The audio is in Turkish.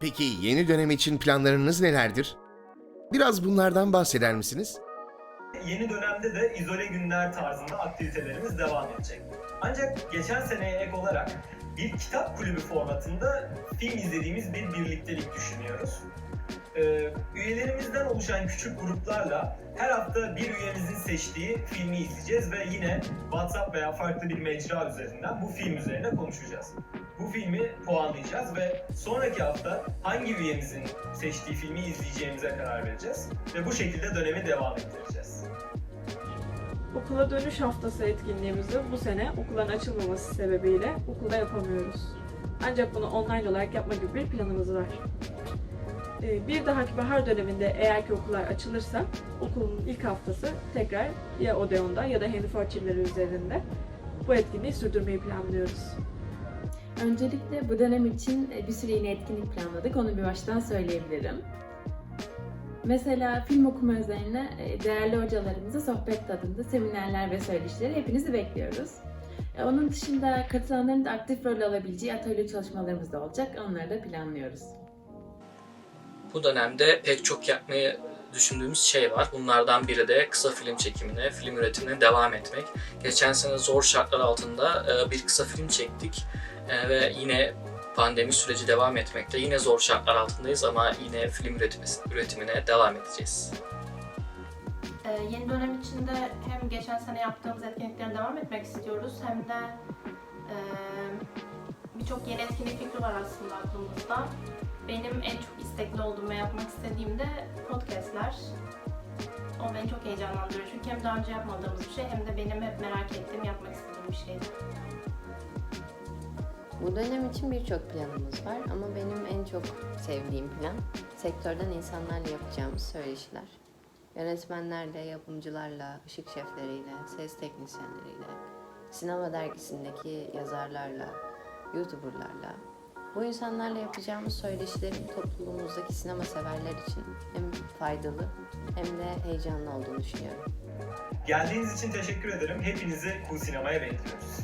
Peki yeni dönem için planlarınız nelerdir? Biraz bunlardan bahseder misiniz? Yeni dönemde de izole günler tarzında aktivitelerimiz devam edecek. Ancak geçen seneye ek olarak bir kitap kulübü formatında film izlediğimiz bir birliktelik düşünüyoruz. Ee, üyelerimizden oluşan küçük gruplarla her hafta bir üyemizin seçtiği filmi izleyeceğiz ve yine WhatsApp veya farklı bir mecra üzerinden bu film üzerine konuşacağız. Bu filmi puanlayacağız ve sonraki hafta hangi üyemizin seçtiği filmi izleyeceğimize karar vereceğiz ve bu şekilde dönemi devam ettireceğiz. Okula dönüş haftası etkinliğimizi bu sene okulların açılmaması sebebiyle okulda yapamıyoruz. Ancak bunu online olarak yapma gibi bir planımız var. Ee, Bir dahaki bahar döneminde eğer ki okullar açılırsa okulun ilk haftası tekrar ya Odeon'da ya da Henry Ford üzerinde bu etkinliği sürdürmeyi planlıyoruz. Öncelikle bu dönem için e, bir sürü yeni etkinlik planladık. Onu bir baştan söyleyebilirim. Mesela film okuma üzerine e, değerli hocalarımıza sohbet tadında seminerler ve söyleşileri hepinizi bekliyoruz. E, Onun dışında katılanların da aktif rol alabileceği atölye çalışmalarımız da olacak. Onları da planlıyoruz. Bu dönemde pek çok yapmayı düşündüğümüz şey var. Bunlardan biri de kısa film çekimine, film üretimine devam etmek. Geçen sene zor şartlar altında bir kısa film çektik E, ve yine pandemi süreci devam etmekte. Yine zor şartlar altındayız ama yine film üretimi, üretimine devam edeceğiz. Ee, yeni dönem içinde hem geçen sene yaptığımız etkinliklere devam etmek istiyoruz hem de e, birçok yeni etkinlik fikri var aslında aklımızda. Benim en çok istekli olduğum ve yapmak istediğim de podcastler. O beni çok heyecanlandırıyor çünkü hem daha önce yapmadığımız bir şey hem de benim hep merak ettiğim, yapmak istediğim bir şeydi. Bu dönem için birçok planımız var ama benim en çok sevdiğim plan sektörden insanlarla yapacağımız söyleşiler. Yönetmenlerle, yapımcılarla, ışık şefleriyle, ses teknisyenleriyle, sinema dergisindeki yazarlarla, youtuberlarla. Bu insanlarla yapacağımız söyleşilerin topluluğumuzdaki sinema severler için hem faydalı hem de heyecanlı olduğunu düşünüyorum. Geldiğiniz için teşekkür ederim. Hepinizi Cool Sinema'ya bekliyoruz.